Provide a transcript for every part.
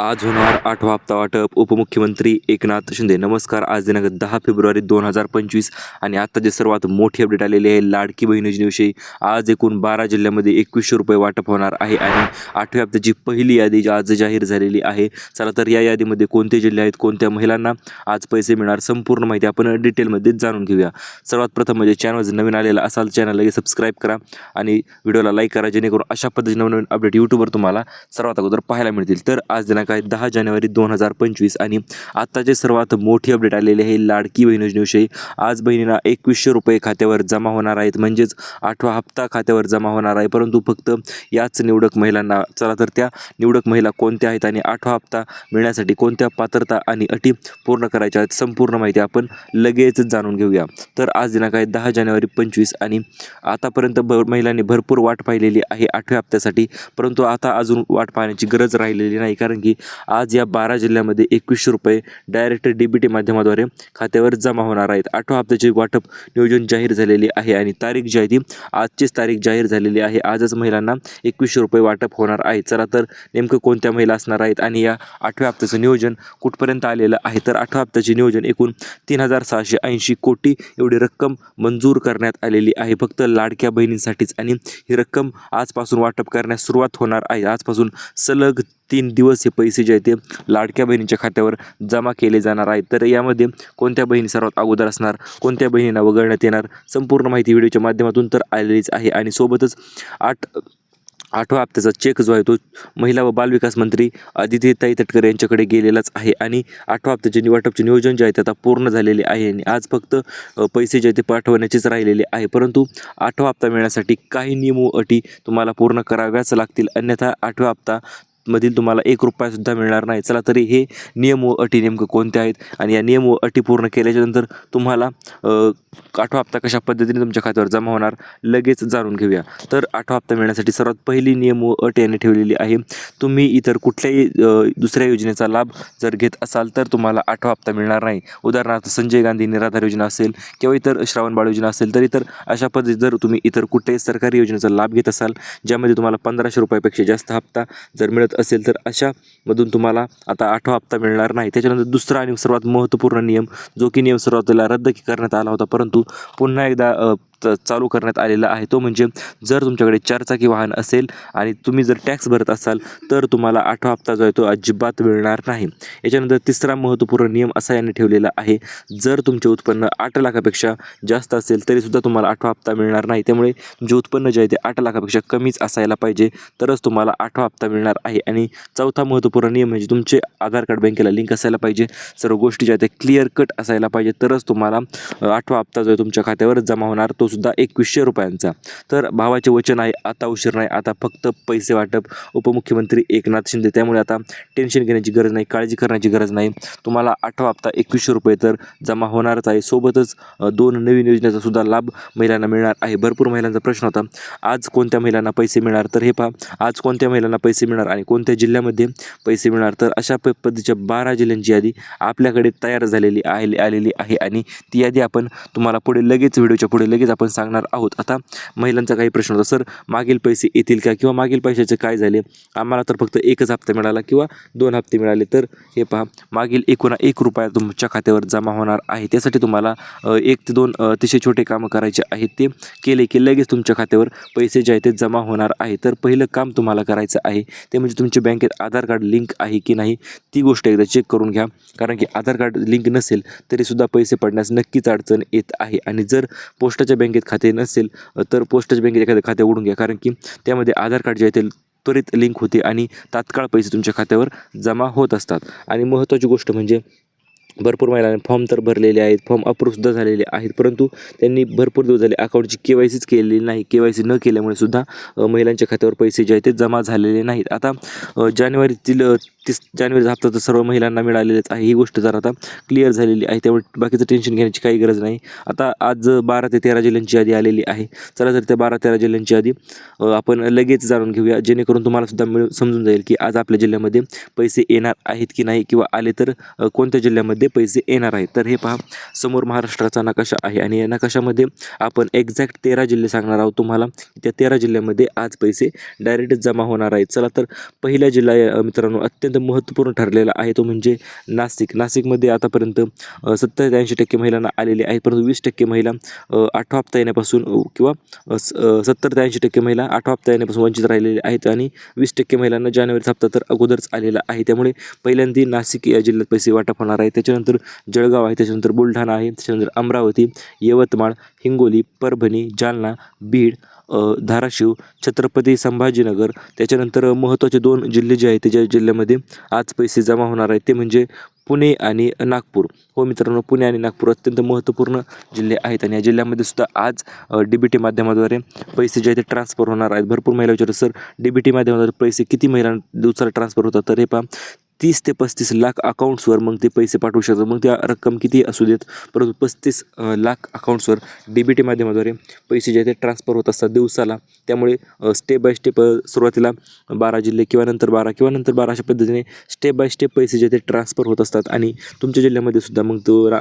आज होणार आठवा हप्ता वाटप. उपमुख्यमंत्री एकनाथ शिंदे नमस्कार. आज दिनांक दहा फेब्रुवारी दोन हजार पंचवीस आणि आता जे सर्वात मोठी अपडेट आलेली आहे लाडकी बहीण योजनेविषयी आज एकूण बारा जिल्ह्यामध्ये एकवीसशे रुपये वाटप होणार आहे आणि आठव्या हप्त्याची पहिली यादी जी आज जाहीर झालेली आहे चला तर या यादीमध्ये कोणते जिल्हे आहेत कोणत्या महिलांना आज पैसे मिळणार संपूर्ण माहिती आपण डिटेलमध्ये जाणून घेऊया. सर्वात प्रथम म्हणजे चॅनल जर नवीन आलेला असाल चॅनल लगेच सबस्क्राईब करा आणि व्हिडिओला लाईक करा जेणेकरून अशा पद्धतीने नवनवीन अपडेट यूट्यूबवर तुम्हाला सर्वात अगोदर पाहायला मिळतील. तर आज दिनांक आहे दहा जानेवारी दोन हजार पंचवीस आणि आत्ताचे सर्वात मोठी अपडेट आलेली आहे लाडकी बहीण योजनेविषयी आज बहिणीला एकवीसशे रुपये खात्यावर जमा होणार आहेत. म्हणजेच आठवा हप्ता खात्यावर जमा होणार आहे. परंतु फक्त याच निवडक महिलांना. चला तर त्या निवडक महिला कोणत्या आहेत आणि आठवा हप्ता मिळण्यासाठी कोणत्या पात्रता आणि अटी पूर्ण करायच्या आहेत संपूर्ण माहिती आपण लगेच जाणून घेऊया. तर आज दिनांक आहे दहा जानेवारी पंचवीस आणि आतापर्यंत भ महिलांनी भरपूर वाट पाहिलेली आहे आठव्या हप्त्यासाठी. परंतु आता अजून वाट पाहण्याची गरज राहिलेली नाही. कारण की आज या बारा जिल्ह्यामध्ये एकवीसशे रुपये डायरेक्ट डी बी टी माध्यमाद्वारे खात्यावर जमा होणार आहेत. आठव्या हप्त्याचे वाटप नियोजन जाहीर झालेले आहे आणि तारीख जी आहे ती आजचीच तारीख जाहीर झालेली आहे. आजच महिलांना एकवीसशे रुपये वाटप होणार आहे. चला तर नेमकं कोणत्या महिला असणार आहेत आणि या आठव्या हप्त्याचं नियोजन कुठपर्यंत आलेलं आहे? तर आठव्या हप्त्याचे नियोजन एकूण तीन हजार सहाशे ऐंशी कोटी एवढी रक्कम मंजूर करण्यात आलेली आहे. फक्त लाडक्या बहिणींसाठीच आणि ही रक्कम आजपासून वाटप करण्यास सुरुवात होणार आहे. आजपासून सलग तीन दिवस हे पैसे जे आहेत ते लाडक्या बहिणीच्या खात्यावर जमा केले जाणार आहेत. तर यामध्ये कोणत्या बहिणी सर्वात अगोदर असणार कोणत्या बहिणींना वगळण्यात येणार संपूर्ण माहिती व्हिडिओच्या माध्यमातून तर आलेलीच आहे. आणि सोबतच आठ आठवा हप्त्याचा चेक जो आहे तो महिला व बालविकास मंत्री आदित्यताई तटकर यांच्याकडे गेलेलाच आहे. आणि आठवा हप्त्याचे निवाटपचे नियोजन जे आहे ते आता पूर्ण झालेले आहे. आणि आज फक्त पैसे जे आहे ते पाठवण्याचेच राहिलेले आहे. परंतु आठवा हप्ता मिळण्यासाठी काही नियम व अटी तुम्हाला पूर्ण कराव्याच लागतील. अन्यथा आठवा हप्ता मधील तुम्हाला एक रुपयासुद्धा मिळणार नाही. चला तरी हे नियम व अटी नेमकं कोणत्या आहेत? आणि या नियम व अटी पूर्ण केल्याच्यानंतर तुम्हाला आठवा हप्ता कशा पद्धतीने तुमच्या खात्यावर जमा होणार लगेच जाणून घेऊया. तर आठवा हप्ता मिळण्यासाठी सर्वात पहिली नियम व अट याने ठेवलेली आहे तुम्ही इतर कुठल्याही दुसऱ्या योजनेचा लाभ जर घेत असाल तर तुम्हाला आठवा हप्ता मिळणार नाही. उदाहरणार्थ संजय गांधी निराधार योजना असेल किंवा इतर श्रावणबाळ योजना असेल तर इतर अशा पद्धती जर तुम्ही इतर कुठल्याही सरकारी योजनेचा लाभ घेत असाल ज्यामध्ये तुम्हाला पंधराशे रुपयापेक्षा जास्त हप्ता जर मिळत असेल तर अशामधून तुम्हाला आता आठवा हप्ता मिळणार नाही. त्याच्यानंतर दुसरा आणि सर्वात महत्त्वपूर्ण नियम जो की नियम सुरुवातीला रद्द करण्यात आला होता परंतु पुन्हा एकदा चालू करण्यात आलेला आहे. तो म्हणजे जर तुमच्याकडे चारचाकी वाहन असेल आणि तुम्ही जर टॅक्स भरत असाल तर तुम्हाला आठवा हप्ता जो आहे तो अजिबात मिळणार नाही. याच्यानंतर तिसरा महत्त्वपूर्ण नियम असा याने ठेवलेला आहे. जर तुमचे उत्पन्न आठ लाखापेक्षा जास्त असेल तरीसुद्धा तुम्हाला आठवा हप्ता मिळणार नाही. त्यामुळे तुमचे उत्पन्न जे आहे ते आठ लाखापेक्षा कमीच असायला पाहिजे तरच तुम्हाला आठवा हप्ता मिळणार आहे. आणि चौथा महत्त्वपूर्ण नियम म्हणजे तुमचे आधार कार्ड बँकेला लिंक असायला पाहिजे. सर्व गोष्टी ज्या आहेत त्या क्लिअर कट असायला पाहिजे तरच तुम्हाला आठवा हप्ता जो आहे तुमच्या खात्यावर जमा होणार. तो सुद्धा एकवीसशे रुपयांचा. तर भावाचे वचन आहे आता उशीर नाही आता फक्त पैसे वाटप. उपमुख्यमंत्री एकनाथ शिंदे त्यामुळे आता टेन्शन घेण्याची गरज नाही काळजी करण्याची गरज नाही. तुम्हाला आठवा हप्ता एकवीसशे रुपये तर जमा होणारच आहे. सोबतच दोन नवीन योजनेचा सुद्धा लाभ महिलांना मिळणार आहे. भरपूर महिलांचा प्रश्न होता. आज कोणत्या महिलांना पैसे मिळणार? तर हे पहा. आज कोणत्या महिलांना पैसे मिळणार आणि कोणत्या जिल्ह्यामध्ये पैसे मिळणार? तर अशा प पद्धतीच्या बारा जिल्ह्यांची यादी आपल्याकडे तयार झालेली आहे आलेली आहे आणि ती यादी आपण तुम्हाला पुढे लगेच व्हिडिओच्या पुढे लगेच आपण सांगणार आहोत. आता महिलांचा काही प्रश्न होता सर मागील पैसे येतील का? किंवा मागील पैशाचे काय झाले? आम्हाला तर फक्त एकच हप्ता मिळाला किंवा दोन हप्ते मिळाले. तर हे पहा मागील एकूण एक रुपया तुमच्या खात्यावर जमा होणार आहे. त्यासाठी तुम्हाला एक ते दोन अतिशय छोटे कामं करायचे आहेत. ते केले की लगेच तुमच्या खात्यावर पैसे जे आहेत ते जमा होणार आहे. तर पहिलं काम तुम्हाला करायचं आहे ते म्हणजे तुमच्या बँकेत आधार कार्ड लिंक आहे की नाही ती गोष्ट एकदा चेक करून घ्या. कारण की आधार कार्ड लिंक नसेल तरीसुद्धा पैसे पडण्यास नक्कीच अडचण येत आहे. आणि जर पोस्टाच्या बँकेत खाते नसेल तर पोस्टच बँकेत एखादं खाते उघडून घ्या. कारण की त्यामध्ये आधार कार्ड जे आहे ते त्वरित लिंक होते आणि तात्काळ पैसे तुमच्या खात्यावर जमा होत असतात. आणि महत्त्वाची गोष्ट म्हणजे भरपूर महिलांनी फॉर्म तर भरलेले आहेत फॉर्म अप्रूव्हसुद्धा झालेले आहेत परंतु त्यांनी भरपूर दिवस झाले अकाउंटची के वाय सीच केलेली नाही के वाय सी न केल्यामुळे सुद्धा महिलांच्या खात्यावर पैसे जे आहेत ते जमा झालेले नाहीत. आता जानेवारीतील तीस जानेवारीचा हप्ता तर सर्व महिलांना मिळालेलेच आहे ही गोष्ट जर आता क्लिअर झालेली आहे त्यामुळे बाकीचं टेन्शन घेण्याची काही गरज नाही. आता आज बारा ते तेरा जिल्ह्यांची यादी आलेली आहे. चला तर त्या बारा तेरा जिल्ह्यांची यादी आपण लगेच जाणून घेऊया जेणेकरून तुम्हाला सुद्धा मिळून समजून जाईल की आज आपल्या जिल्ह्यामध्ये पैसे येणार आहेत की नाही किंवा आले तर कोणत्या जिल्ह्यामध्ये ते पैसे येणार आहेत. तर हे पहा समोर महाराष्ट्राचा नकाशा आहे आणि या नकाशामध्ये आपण एक्झॅक्ट तेरा जिल्हे सांगणार आहोत तुम्हाला. त्या तेरा जिल्ह्यामध्ये आज पैसे डायरेक्ट जमा होणार आहेत. चला तर पहिला जिल्हा मित्रांनो अत्यंत महत्त्वपूर्ण ठरलेला आहे तो म्हणजे नाशिक. नाशिकमध्ये आतापर्यंत सत्तर ते ऐंशी टक्के महिलांना आलेले आहेत परंतु वीस टक्के महिला आठवा हप्ता येण्यापासून किंवा सत्तर ते ऐंशी टक्के महिला आठवा हप्ता येण्यापासून वंचित राहिलेले आहेत आणि वीस टक्के महिलांना जानेवारीचा हप्ता तर अगोदरच आलेला आहे. त्यामुळे पहिल्यांदा नाशिक या जिल्ह्यात पैसे वाटप होणार आहे. त्याच्या त्याच्यानंतर जळगाव आहे त्याच्यानंतर बुलढाणा आहे त्याच्यानंतर अमरावती यवतमाळ हिंगोली परभणी जालना बीड धाराशिव छत्रपती संभाजीनगर. त्याच्यानंतर महत्त्वाचे दोन जिल्हे जे आहेत त्याच्या जिल्ह्यामध्ये आज पैसे जमा होणार आहेत ते म्हणजे पुणे आणि नागपूर. हो मित्रांनो पुणे आणि नागपूर अत्यंत महत्त्वपूर्ण जिल्हे आहेत आणि या जिल्ह्यामध्ये सुद्धा आज डी बी टी माध्यमाद्वारे पैसे जे आहेत ते ट्रान्सफर होणार आहेत. भरपूर महिला विचारतात सर डी बी टी माध्यमाद्वारे पैसे किती महिलांना दिवसाला ट्रान्सफर होतात? तर हे पहा तीस ते पस्तीस लाख अकाउंट्सवर मग ते पैसे पाठवू शकतात. मग त्या रक्कम किती असू देत? परंतु पस्तीस लाख अकाउंट्सवर डी बी टी माध्यमाद्वारे पैसे जे आहेत ते ट्रान्सफर होत असतात दिवसाला. त्यामुळे स्टेप बाय स्टेप सुरुवातीला बारा जिल्हे किंवा नंतर बारा किंवा नंतर बारा अशा पद्धतीने स्टेप बाय स्टेप पैसे जे ते ट्रान्सफर होत असतात. आणि तुमच्या जिल्ह्यामध्ये सुद्धा मग तो रा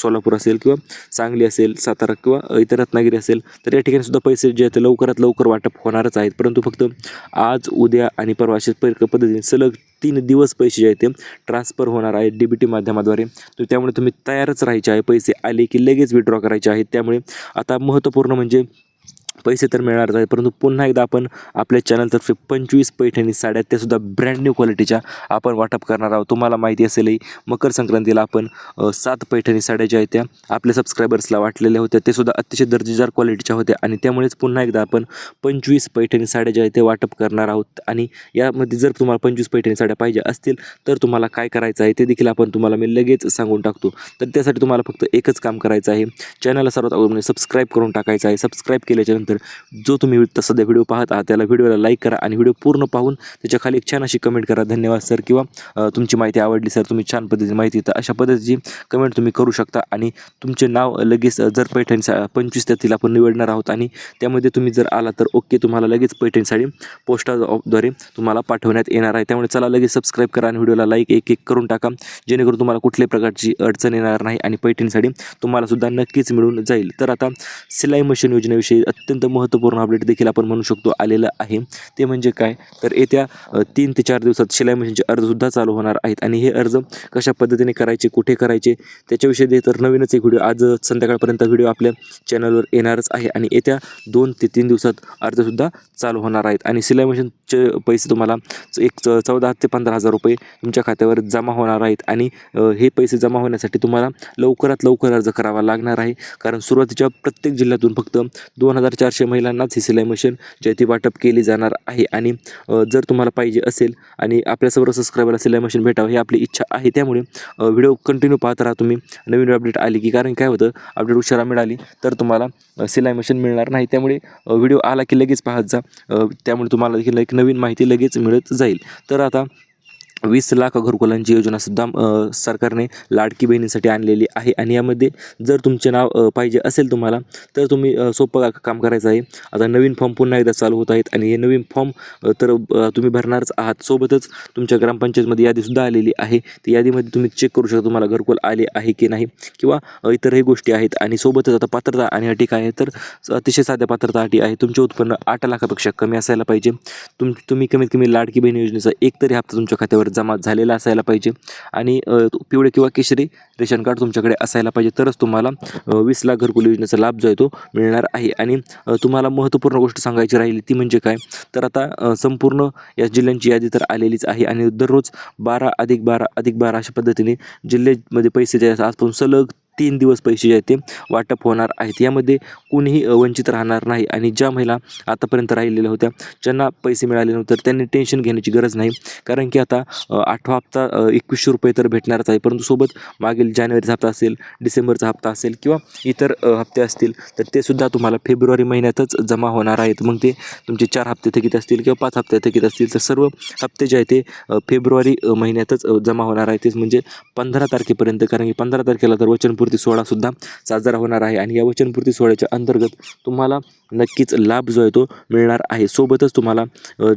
सोलापूर असेल किंवा सांगली असेल सातारा किंवा इतर रत्नागिरी असेल तर या ठिकाणी सुद्धा पैसे जे आहेत लवकरात लवकर वाटप होणारच आहेत. परंतु फक्त आज उद्या आणि परवा अशा पद्धतीने सलग तीन दिवस पैसे जे आहेत ते ट्रान्सफर होणार आहे डी बी टी माध्यमाद्वारे. तर त्यामुळे तुम्ही तयारच राहायचे आहे. पैसे आले की लगेच विड्रॉ करायचे आहेत त्यामुळे आता महत्त्वपूर्ण म्हणजे पैसे तर मिळणारच आहे परंतु पुन्हा एकदा आपण आपल्या चॅनलतर्फे पंचवीस पैठणी साड्या त्यासुद्धा ब्रँड न्यू क्वालिटीच्या आपण वाटप करणार आहोत. तुम्हाला माहिती असेलही मकर संक्रांतीला आपण सात पैठणी साड्या ज्या आहेत त्या आपल्या सबस्क्रायबर्सला वाटलेल्या होत्या. ते सुद्धा अतिशय दर्जेदार क्वालिटीच्या होत्या आणि त्यामुळेच पुन्हा एकदा आपण पंचवीस पैठणी साड्या ज्या आहेत त्या वाटप करणार आहोत. आणि यामध्ये जर तुम्हाला पंचवीस पैठणी साड्या पाहिजे असतील तर तुम्हाला काय करायचं आहे ते देखील आपण तुम्हाला मी लगेच सांगून टाकतो. तर त्यासाठी तुम्हाला फक्त एकच काम करायचं आहे. चॅनलला सर्वात अगोदर म्हणजे सबस्क्राईब करून टाकायचं आहे. सबस्क्राईब केल्याच्या नंतर जो तुम्ही सध्या व्हिडिओ पाहत आहात त्याला व्हिडिओला लाईक करा आणि व्हिडिओ पूर्ण पाहून त्याच्याखाली एक छान अशी कमेंट करा. धन्यवाद सर किंवा तुमची माहिती आवडली सर तुम्ही छान पद्धतीने माहिती तर अशा पद्धतीची कमेंट तुम्ही करू शकता आणि तुमचे नाव लगेच जर पैठणी सा पंचवीस त्यातील आपण निवडणार आहोत आणि त्यामध्ये तुम्ही जर आला तर ओके तुम्हाला लगेच पैठणसाठी पोस्टाद्वारे तुम्हाला पाठवण्यात येणार आहे. त्यामुळे चला लगेच सबस्क्राईब करा आणि व्हिडिओला लाईक एक एक करून टाका जेणेकरून तुम्हाला कुठल्याही प्रकारची अडचण येणार नाही आणि पैठणसाठी तुम्हाला सुद्धा नक्कीच मिळून जाईल. तर आता सिलाई मशीन योजनेविषयी अत्यंत महत्त्वपूर्ण अपडेट देखील आपण म्हणू शकतो आलेलं आहे. ते म्हणजे काय? तर येत्या तीन ते चार दिवसात शिलाई मशीनचे अर्जसुद्धा चालू होणार आहेत. आणि हे अर्ज कशा पद्धतीने करायचे कुठे करायचे त्याच्याविषयी दे तर नवीनच एक व्हिडिओ आज संध्याकाळपर्यंत व्हिडिओ आपल्या चॅनलवर येणारच आहे. आणि येत्या दोन ते तीन दिवसात अर्जसुद्धा चालू होणार आहेत. आणि सिलाई मशीनचे पैसे तुम्हाला एक च- चौदा ते पंधरा हजार रुपये तुमच्या खात्यावर जमा होणार आहेत. आणि हे पैसे जमा होण्यासाठी तुम्हाला लवकरात लवकर अर्ज करावा लागणार आहे. कारण सुरुवातीच्या प्रत्येक जिल्ह्यातून फक्त दोन हजार चारशे महिलांनाच ही सिलाई मशीन जे ती वाटप केली जाणार आहे. आणि जर तुम्हाला पाहिजे असेल आणि आपल्यासमोर सर्व सबस्क्रायबरला सिलाई मशीन भेटावं ही आपली इच्छा आहे त्यामुळे व्हिडिओ कंटिन्यू पाहत राहा तुम्ही. नवीन अपडेट आली की कारण काय होतं अपडेट उशिरा मिळाली तर तुम्हाला सिलाई मशीन मिळणार नाही. त्यामुळे व्हिडिओ आला की लगेच पाहत जा. त्यामुळे तुम्हाला देखील एक नवीन माहिती लगेच मिळत जाईल. तर आता वीस लाख घरकुलांची योजनासुद्धा सरकारने लाडकी बहिणीसाठी आणलेली आहे. आणि यामध्ये जर तुमचे नाव पाहिजे असेल तुम्हाला तर तुम्ही सोपं का- काम करायचं आहे. आता नवीन फॉर्म पुन्हा एकदा चालू होत आहेत. आणि हे नवीन फॉर्म तर तुम्ही भरणारच आहात. सोबतच तुमच्या ग्रामपंचायतमध्ये यादीसुद्धा आलेली आहे. ती यादीमध्ये तुम्ही चेक करू शकता तुम्हाला घरकुल आले आहे की नाही किंवा इतरही गोष्टी आहेत. आणि सोबतच आता पात्रता आणि अटी काय आहे तर अतिशय साध्या पात्रता अटी आहे तुमचे उत्पन्न आठ लाखापेक्षा कमी असायला पाहिजे. तुम तुम्ही कमीत कमी लाडकी बहीण योजनेचा एक तरी हप्ता तुमच्या खात्यावर जमा झालेला असायला पाहिजे. आणि पिवळे किंवा केशरी रेशन कार्ड तुमच्याकडे असायला पाहिजे. तरच तुम्हाला वीस लाख घरकुल योजनेचा लाभ जो आहे तो मिळणार आहे. आणि तुम्हाला महत्त्वपूर्ण गोष्ट सांगायची राहिली ती म्हणजे काय? तर आता संपूर्ण या जिल्ह्यांची यादी तर आलेलीच आहे. आणि दररोज बारा अधिक बारा अधिक बारा अशा पद्धतीने जिल्ह्यामध्ये पैसे जे आजपासून सलग तीन दिवस पैसे जे आहेत ते वाटप होणार आहेत. यामध्ये कोणीही वंचित राहणार नाही आणि ज्या महिला आतापर्यंत राहिलेल्या होत्या ज्यांना पैसे मिळाले नव्हते त्यांनी टेन्शन घेण्याची गरज नाही. कारण की आता आठवा हप्ता एकवीसशे रुपये तर भेटणारच आहे. परंतु सोबत मागील जानेवारीचा हप्ता असेल डिसेंबरचा हप्ता असेल किंवा इतर हप्ते असतील तर ते सुद्धा तुम्हाला फेब्रुवारी महिन्यातच जमा होणार आहेत. मग ते तुमचे चार हप्ते थकीत असतील किंवा पाच हप्ते थकीत असतील तर सर्व हप्ते जे आहे ते फेब्रुवारी महिन्यातच जमा होणार आहे तेच म्हणजे पंधरा तारखेपर्यंत. कारण की पंधरा तारखेला तर वचन वचनपूर्ती सोहळासुद्धा साजरा होणार आहे. आणि या वचनपूर्ती सोहळ्याच्या अंतर्गत तुम्हाला नक्कीच लाभ जो आहे तो मिळणार आहे. सोबतच तुम्हाला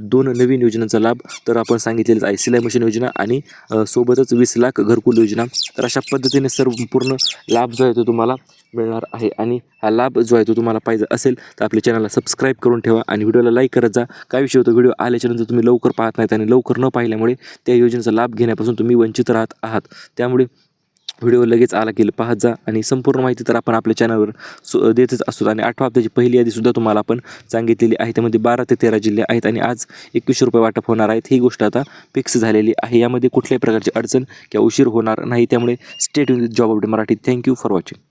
दोन नवीन योजनांचा लाभ तर आपण सांगितलेलंच आहे. सिलाई मशीन योजना आणि सोबतच वीस लाख घरकुल योजना. तर अशा पद्धतीने सर्व पूर्ण लाभ जो आहे तो तुम्हाला मिळणार आहे. आणि हा लाभ जो आहे तो तुम्हाला पाहिजे असेल तर आपल्या चॅनलला सबस्क्राईब करून ठेवा आणि व्हिडिओला लाईक करत जा. काय विषय होतो? व्हिडिओ आल्याच्यानंतर तुम्ही लवकर पाहत नाहीत आणि लवकर न पाहिल्यामुळे त्या योजनेचा लाभ घेण्यापासून तुम्ही वंचित राहत आहात. त्यामुळे व्हिडिओ लगेच आला की पाहत जा आणि संपूर्ण माहिती तर आपण आपल्या चॅनलवर सु देतच असतो. आणि आठवा हप्त्याची पहिली यादीसुद्धा तुम्हाला आपण सांगितलेली आहे. त्यामध्ये बारा ते तेरा जिल्हे आहेत आणि आज एकवीसशे रुपये वाटप होणार आहेत. ही गोष्ट आता फिक्स झालेली आहे. यामध्ये कुठल्याही प्रकारची अडचण किंवा उशीर होणार नाही. त्यामुळे state job update Marathi thank you for watching